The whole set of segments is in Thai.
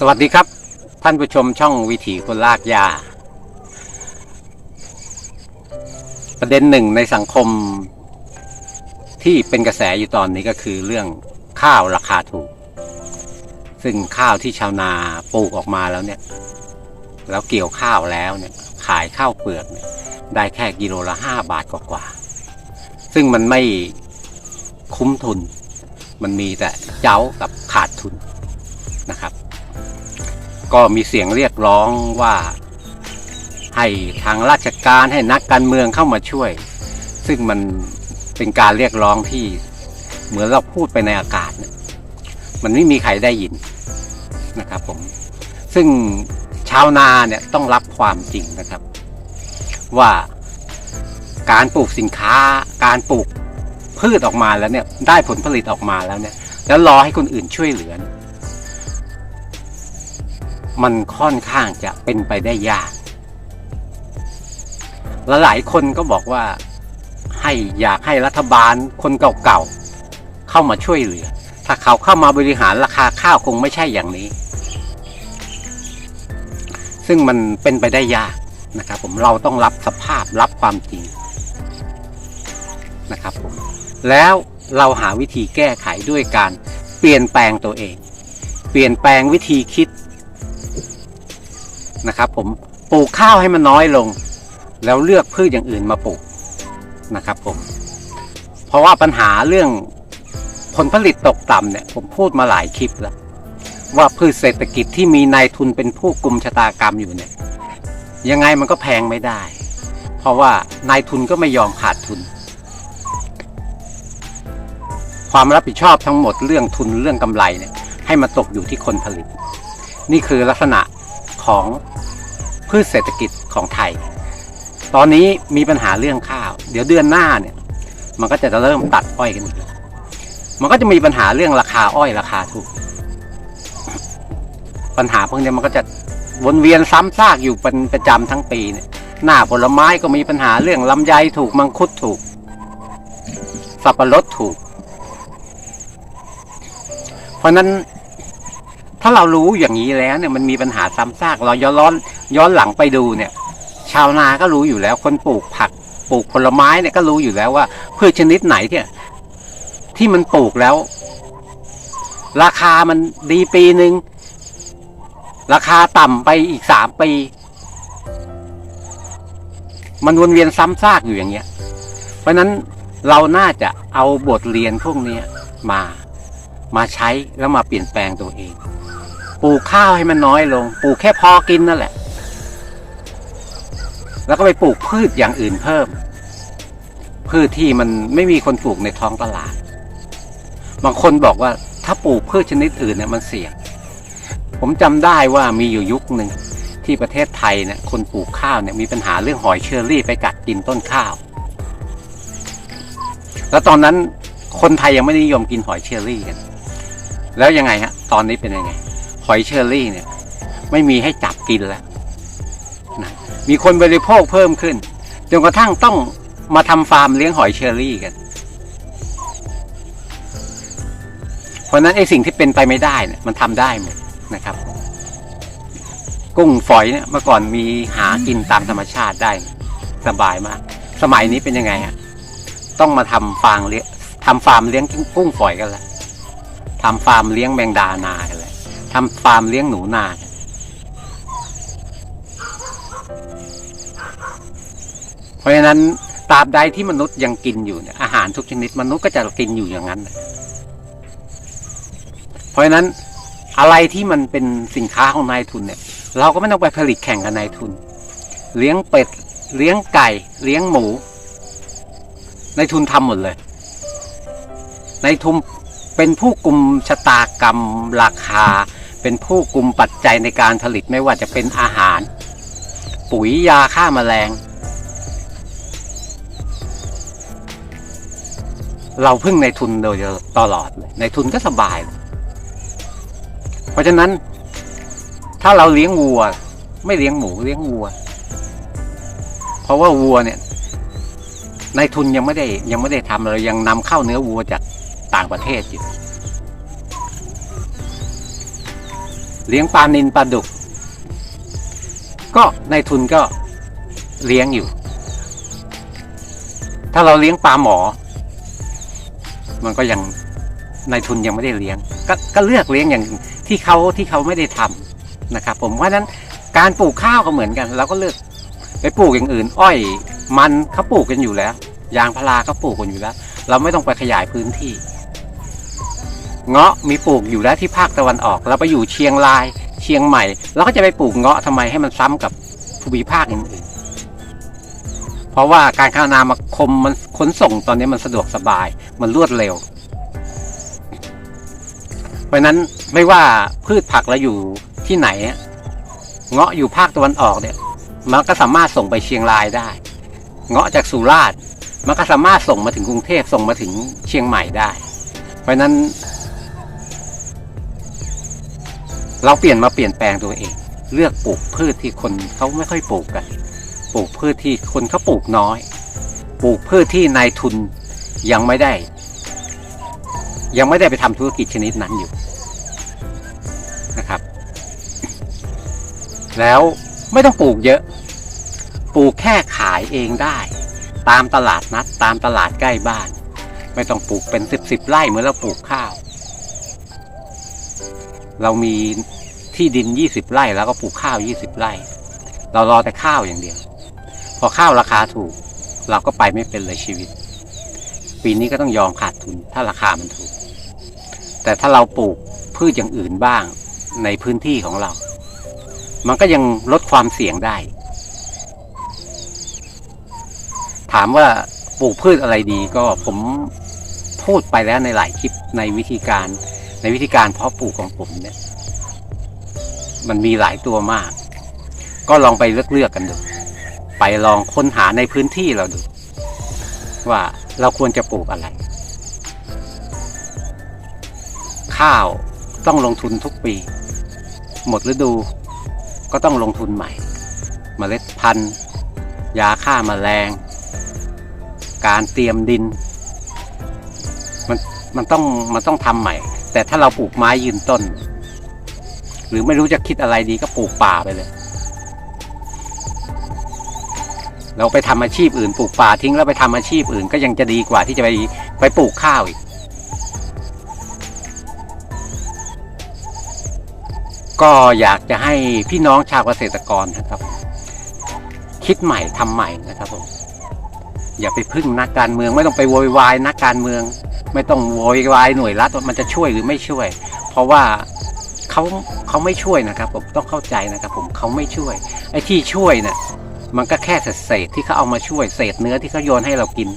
สวัสดีครับ ท่านผู้ชมช่องวิถีคนลากยา ประเด็นหนึ่งในสังคมที่เป็นกระแสอยู่ตอนนี้ก็คือเรื่องข้าวราคาถูก ซึ่งข้าวที่ชาวนาปลูกออกมาแล้วเนี่ย แล้วเกี่ยวข้าวแล้วเนี่ย ขายข้าวเปลือกเนี่ยได้แค่กิโลละห้าบาทกว่าๆซึ่งมันไม่คุ้มทุน มันมีแต่เจ้ากับขาดทุน ก็มีเสียงเรียกร้องว่า ให้ทางราชการให้นักการเมืองเข้ามาช่วย ซึ่งมันเป็นการเรียกร้องที่เหมือนเราพูดไปในอากาศเนี่ยมันไม่มีใครได้ยินนะครับผม ซึ่งชาวนาเนี่ยต้องรับความจริงนะครับ ว่าการปลูกสินค้า การปลูกพืชออกมาแล้วเนี่ยได้ผลผลิตออกมาแล้วเนี่ย แล้วรอให้คนอื่นช่วยเหลือ มันค่อนข้างจะเป็นไปได้ยากและหลายคนก็บอกว่าให้อยากให้รัฐบาลคนเก่าๆเข้ามาช่วยเหลือ ถ้าเขาเข้ามาบริหารราคาข้าวคงไม่ใช่อย่างนี้ ซึ่งมันเป็นไปได้ยากนะครับผมเราต้องรับสภาพรับความจริงนะครับผมแล้วเราหาวิธีแก้ไขด้วยการเปลี่ยนแปลงตัวเอง เปลี่ยนแปลงวิธีคิด นะครับผมปลูกข้าวให้มันน้อยลง แล้วเลือกพืชอย่างอื่นมาปลูกนะครับผมเพราะว่าปัญหาเรื่องผลผลิตตกต่ำเนี่ยผมพูดมาหลายคลิปแล้ว ว่าพืชเศรษฐกิจที่มีนายทุนเป็นผู้กลุ่มชะตากรรมอยู่เนี่ยยังไงมันก็แพงไม่ได้ เพราะว่านายทุนก็ไม่ยอมขาดทุน ความรับผิดชอบทั้งหมดเรื่องทุนเรื่องกำไรเนี่ยให้มาตกอยู่ที่คนผลิต นี่คือลักษณะ ของพืชเศรษฐกิจของไทย ตอนนี้มีปัญหาเรื่องข้าว เดี๋ยวเดือนหน้าเนี่ย มันก็จะเริ่มตัดอ้อยกันอีกแล้วมันก็จะมีปัญหาเรื่องราคาอ้อยราคาถูก ปัญหาพวกนี้มันก็จะวนเวียนซ้ำซากอยู่เป็นประจำทั้งปีเนี่ย หน้าผลไม้ก็มีปัญหาเรื่องลำไยถูกมังคุดถูก สับปะรดถูก เพราะนั้น ถ้าเรารู้อย่างนี้แล้วเนี่ยมันมีปัญหาซ้ำซากเราย้อนย้อนย้อนหลังไปดูเนี่ย ชาวนาก็รู้อยู่แล้วคนปลูกผักปลูกผลไม้เนี่ยก็รู้อยู่แล้วว่าพืชชนิดไหนเนี่ยที่มันปลูกแล้ว ราคามันดีปีหนึ่งราคาต่ำไปอีกสามปี มันวนเวียนซ้ำซากอยู่อย่างเงี้ย เพราะนั้นเราน่าจะเอาบทเรียนพวกนี้มามาใช้แล้วมาเปลี่ยนแปลงตัวเอง ปลูกข้าวให้มันน้อยลง ปลูกแค่พอกินนั่นแหละ แล้วก็ไปปลูกพืชอย่างอื่นเพิ่ม พืชที่มันไม่มีคนปลูกในท้องตลาด บางคนบอกว่าถ้าปลูกพืชชนิดอื่นเนี่ยมันเสี่ยง ผมจำได้ว่ามีอยู่ยุคหนึ่งที่ประเทศไทยเนี่ยคนปลูกข้าวเนี่ยมีปัญหาเรื่องหอยเชอรี่ไปกัดกินต้นข้าว แล้วตอนนั้นคนไทยยังไม่นิยมกินหอยเชอรี่กัน แล้วยังไงฮะ ตอนนี้เป็นยังไง หอยเชอรี่เนี่ย ไม่มีให้จับกินแล้วนะมีคนบริโภคเพิ่มขึ้นจนกระทั่งต้องมาทำฟาร์มเลี้ยงหอยเชอรี่กัน เพราะนั้นไอ้สิ่งที่เป็นไปไม่ได้เนี่ยมันทำได้หมดนะครับ กุ้งฝอยเนี่ยเมื่อก่อนมีหากินตามธรรมชาติได้ สบายมาก สมัยนี้เป็นยังไงฮะต้องมาทำฟาร์มเลี้ยงทำฟาร์มเลี้ยงกุ้งฝอยกันแล้วทำฟาร์มเลี้ยงแมงดานากัน ทำฟาร์มเลี้ยงหนูนาเพราะฉะนั้นตราบใดที่มนุษย์ยังกินอยู่เนี่ยอาหารทุกชนิดมนุษย์ก็จะกินอยู่อย่างนั้น เพราะฉะนั้นอะไรที่มันเป็นสินค้าของนายทุนเนี่ย เราก็ไม่ต้องไปผลิตแข่งกับนายทุน เลี้ยงเป็ด เลี้ยงไก่ เลี้ยงหมูนายทุนทำหมดเลยนายทุนเป็นผู้กลุ่มชะตากรรมราคา เป็นผู้กลุ่มปัจจัยในการผลิตไม่ว่าจะเป็นอาหาร ปุ๋ยยาฆ่าแมลง เราพึ่งในทุนโดยตลอดเลยในทุนก็สบาย เพราะฉะนั้น ถ้าเราเลี้ยงวัว ไม่เลี้ยงหมูเลี้ยงวัว เพราะว่าวัวเนี่ยในทุนยังไม่ได้ยังไม่ได้ทำเรายังนำเข้าเนื้อวัวจากต่างประเทศอยู่ เลี้ยงปลานินปลาดุก ก็ในทุนก็เลี้ยงอยู่ ถ้าเราเลี้ยงปลาหมอ มันก็ยังในทุนยังไม่ได้เลี้ยงก็ก็เลือกเลี้ยงอย่างที่เขาที่เขาไม่ได้ทำนะครับ ผมเพราะฉะนั้นการปลูกข้าวก็เหมือนกันเราก็เลือกไปปลูกอย่างอื่น อ้อยมันเขาปลูกกันอยู่แล้ว ยางพาราเขาปลูกกันอยู่แล้ว เราไม่ต้องไปขยายพื้นที่ เงาะมีปลูกอยู่แล้วที่ภาคตะวันออกเราไปอยู่เชียงราย เชียงใหม่เราก็จะไปปลูกเงาะทำไมให้มันซ้ำกับภูมิภาคอื่นๆ เพราะว่าการคมนาคมมันขนส่งตอนนี้มันสะดวกสบายมันรวดเร็ว เพราะนั้นไม่ว่าพืชผักเราอยู่ที่ไหนเงาะอยู่ภาคตะวันออกเนี่ย มันก็สามารถส่งไปเชียงรายได้ เงาะจากสุราษฎร์มันก็สามารถส่งมาถึงกรุงเทพส่งมาถึงเชียงใหม่ได้ เพราะนั้น เราเปลี่ยนมาเปลี่ยนแปลงตัวเอง เลือกปลูกพืชที่คนเขาไม่ค่อยปลูกกัน ปลูกพืชที่คนเขาปลูกน้อย ปลูกพืชที่นายทุนยังไม่ได้ ยังไม่ได้ไปทำธุรกิจชนิดนั้นอยู่นะครับ แล้วไม่ต้องปลูกเยอะ ปลูกแค่ขายเองได้ ตามตลาดนัดตามตลาดใกล้บ้าน ไม่ต้องปลูกเป็นสิบสิบไร่เหมือนเราปลูกข้าว เรามีที่ดินยี่สิบไร่แล้วก็ปลูกข้าวยี่สิบไร่ เรารอแต่ข้าวอย่างเดียว พอข้าวราคาถูก เราก็ไปไม่เป็นเลยชีวิต ปีนี้ก็ต้องยอมขาดทุนถ้าราคามันถูก แต่ถ้าเราปลูกพืชอย่างอื่นบ้างในพื้นที่ของเรา มันก็ยังลดความเสี่ยงได้ ถามว่าปลูกพืชอะไรดีก็ผมพูดไปแล้วในหลายคลิปในวิธีการ ในวิธีการเพาะปลูกของผมเนี่ย มันมีหลายตัวมาก ก็ลองไปเลือกเลือกกันดู ไปลองค้นหาในพื้นที่เราดู ว่าเราควรจะปลูกอะไร ข้าวต้องลงทุนทุกปี หมดฤดูก็ต้องลงทุนใหม่เมล็ดพันธุ์ ยาฆ่ามาแมลง การเตรียมดิน มันมันต้องมันต้องทำใหม่ แต่ถ้าเราปลูกไม้ยืนต้น หรือไม่รู้จะคิดอะไรดีก็ปลูกป่าไปเลย เราไปทำอาชีพอื่นปลูกป่าทิ้งแล้วไปทำอาชีพอื่น ก็ยังจะดีกว่าที่จะไปไปปลูกข้าวอีก ก็อยากจะให้พี่น้องชาวเกษตรกรนะครับ คิดใหม่ทำใหม่นะครับผมอย่าไปพึ่งนักการเมืองไม่ต้องไปโวยวายนักการเมือง ไม่ต้องโวยวายหน่วยรัฐมันจะช่วยหรือไม่ช่วย เพราะว่าเขาเขาไม่ช่วยนะครับผมต้องเข้าใจนะครับผมเขาไม่ช่วย ไอ้ที่ช่วยเนี่ยมันก็แค่เศษที่เขาเอามาช่วย เศษเนื้อที่เขาโยนให้เรากิน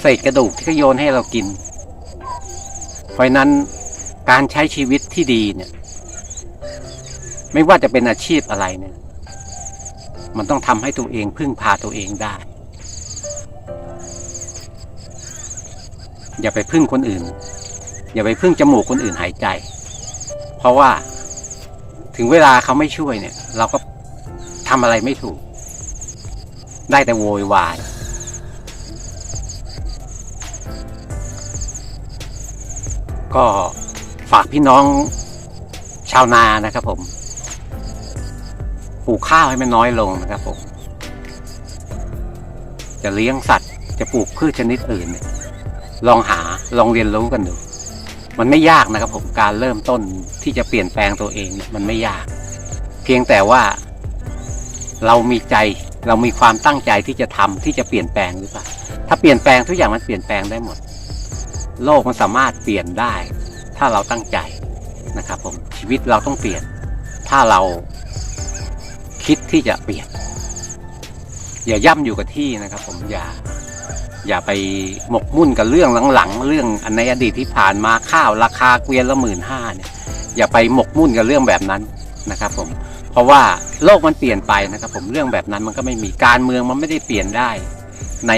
เศษกระดูกที่เขาโยนให้เรากิน เพราะนั้นการใช้ชีวิตที่ดีเนี่ย ไม่ว่าจะเป็นอาชีพอะไรเนี่ย มันต้องทำให้ตัวเองพึ่งพาตัวเองได้ อย่าไปพึ่งคนอื่น อย่าไปพึ่งจมูกคนอื่นหายใจ เพราะว่าถึงเวลาเขาไม่ช่วยเนี่ย เราก็ทำอะไรไม่ถูก ได้แต่โวยวายก็ฝากพี่น้องชาวนานะครับผมปลูกข้าวให้มันน้อยลงนะครับผม จะเลี้ยงสัตว์จะปลูกพืชชนิดอื่นเนี่ย ลองหาลองเรียนรู้กันดู มันไม่ยากนะครับผมการเริ่มต้นที่จะเปลี่ยนแปลงตัวเองเนี่ยมันไม่ยาก เพียงแต่ว่า เรามีใจเรามีความตั้งใจที่จะทำที่จะเปลี่ยนแปลงหรือเปล่าถ้าเปลี่ยนแปลงทุกอย่างมันเปลี่ยนแปลงได้หมด โลกมันสามารถเปลี่ยนได้ ถ้าเราตั้งใจนะครับผมชีวิตเราต้องเปลี่ยน ถ้าเราคิดที่จะเปลี่ยน อย่าย่ำอยู่กับที่นะครับผมอย่า อย่าไปหมกมุ่นกับเรื่องหลังๆ เรื่องในอดีตที่ผ่านมาข้าวราคาเกวียนละหมื่นห้าเนี่ยอย่าไปหมกมุ่นกับเรื่องแบบนั้นนะครับผมเพราะว่าโลกมันเปลี่ยนไปนะครับผมเรื่องแบบนั้นมันก็ไม่มีการเมืองมันไม่ได้เปลี่ยนได้ ใน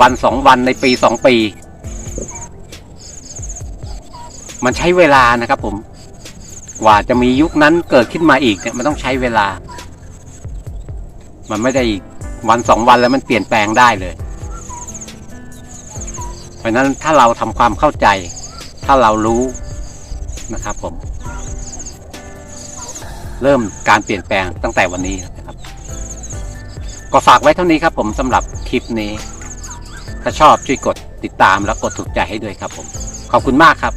วันสองวันในปีสองปี มันใช้เวลานะครับผมกว่าจะมียุคนั้นเกิดขึ้นมาอีกเนี่ยมันต้องใช้เวลา มันไม่ได้วันสองวันแล้วมันเปลี่ยนแปลงได้เลย ราะฉะนั้นถ้าเราทำความเข้าใจ ถ้าเรารู้นะครับผม เริ่มการเปลี่ยนแปลงตั้งแต่วันนี้นะครับ ก็ฝากไว้เท่านี้ครับผมสำหรับคลิปนี้ ถ้าชอบช่วยกดติดตามและกดถูกใจให้ด้วยครับผม ขอบคุณมากครับ